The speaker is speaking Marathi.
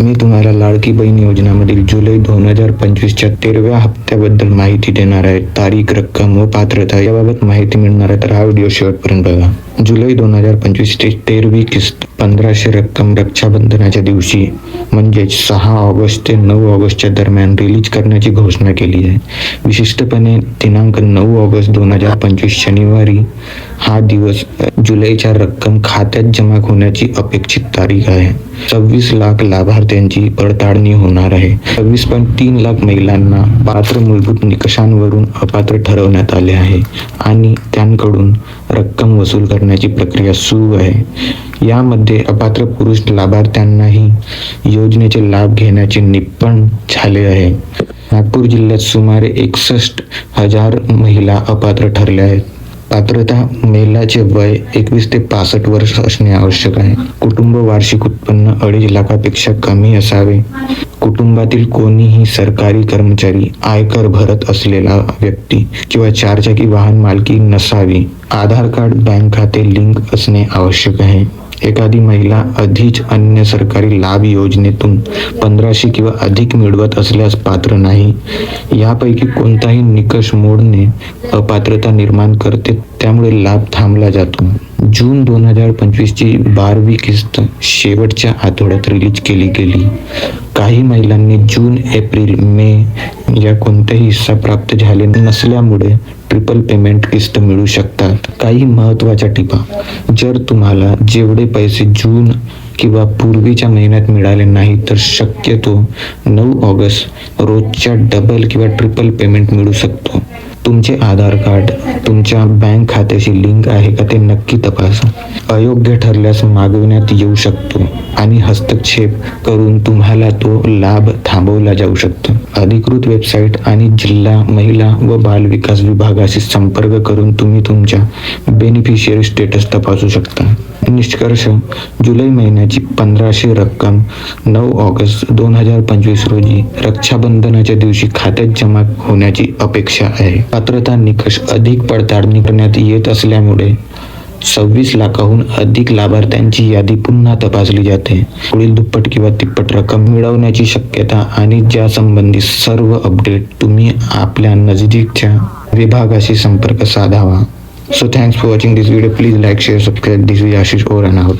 मी तुम्हाला लाडकी बहीण योजनामधील जुलै दोन हजार पंचवीसच्या तेरव्या हप्त्याबद्दल माहिती देणार आहे. तारीख रक्कम व पात्रता याबाबत माहिती मिळणार आहे. तर हा व्हिडिओ शेवटपर्यंत बघा. जुलै दोन हजार पंचवीसची तेरवी किस्त पंधराशे रक्कम रक्षाबंधनाच्या दिवशी म्हणजेच सहा ऑगस्ट ते नऊ ऑगस्टच्या दरम्यान रिलीज करण्याची घोषणा केली आहे. विशिष्टपणे दिनांक नऊ ऑगस्ट दोन हजार पंचवीस शनिवारी हा दिवस जुलैच्या रक्कम खात्यात जमा होण्याची अपेक्षित तारीख आहे. सव्वीस लाख लाभार्थी त्यांची पडताळणी होणार आहे. सव्वीस पॉईंट तीन लाख महिलांना पात्र मूलभूत निकषांवरून अपात्र ठरवण्यात आले आहे आणि त्यांकडून रक्कम वसूल करण्याची प्रक्रिया सुरू आहे. यामध्ये अपात्र पुरुष लाभार्थ्यांनाही योजनेचे लाभ घेण्याचे निप्पण झाले आहे. नागपूर जिल्ह्यात सुमारे एकसष्ट हजार महिला अपात्र ठरल्या आहेत. पात्रता महिलाचे वय एकवीस ते पासष्ट वर्ष असणे आवश्यक आहे. कुटुंब वार्षिक उत्पन्न अडीच लाखापेक्षा कमी असावे. कुटुंबातील कोणीही सरकारी कर्मचारी आयकर भरत असलेला व्यक्ती किंवा चारचाकी वाहन मालकी नसावी. आधार कार्ड बँक खाते लिंक असणे आवश्यक आहे. एखादी महिला आधीच अन्य सरकारी लाभ योजनेतून पंधराशे किंवा अधिक मिळवत असल्यास पात्र नाही. यापैकी कोणताही निकष मोडणे अपात्रता निर्माण करते त्यामुळे लाभ थांबला जातो. जून दोन हजार पंचवीसची बारवी किस्त शेवटच्या आठवड्यात रिलीज केली गेली. काही महिलांनी जून एप्रिल मे या कोणताही हिस्सा प्राप्त झाले नसल्यामुळे ट्रिपल पेमेंट किस्त मिळू शकतात. काही महत्त्वाच्या टिपा. जर तुम्हाला जेवढे पैसे जून किंवा पूर्वीच्या महिन्यात मिळाले नाही तर शक्यतो नऊ ऑगस्ट रोजच्या डबल किंवा ट्रिपल पेमेंट मिळू शकतो. तुमचे आधार कार्ड तुमच्या बँक खात्याशी लिंक आहे का ते नक्की तपासा. अयोग्य ठरल्यास मागवण्यात येऊ शकतो आणि हस्तक्षेप करून तुम्हाला तो लाभ थांबवला जाऊ शकतो. अधिकृत वेबसाईट आणि जिल्हा महिला व बाल विकास विभागाशी संपर्क करून तुम्ही तुमच्या बेनिफिशियरी स्टेटस तपासू शकता. निष्कर्ष जुलै महिन्याची पंधराशे रक्कम नऊ ऑगस्ट दोन हजार पंचवीस रोजी रक्षाबंधनाच्या दिवशी खात्यात जमा होण्याची अपेक्षा आहे. पात्रता निकष अधिक पडताळणी करण्यात येत असल्यामुळे सव्वीस लाखाहून अधिक लाभार्थ्यांची यादी पुन्हा तपासली जाते. पुढील दुप्पट किंवा तिप्पट रक्कम मिळवण्याची शक्यता आणि ज्या संबंधी सर्व अपडेट तुम्ही आपल्या नजदीकच्या विभागाशी संपर्क साधावा. So thanks for watching this video please like share subscribe this is Ashish or and out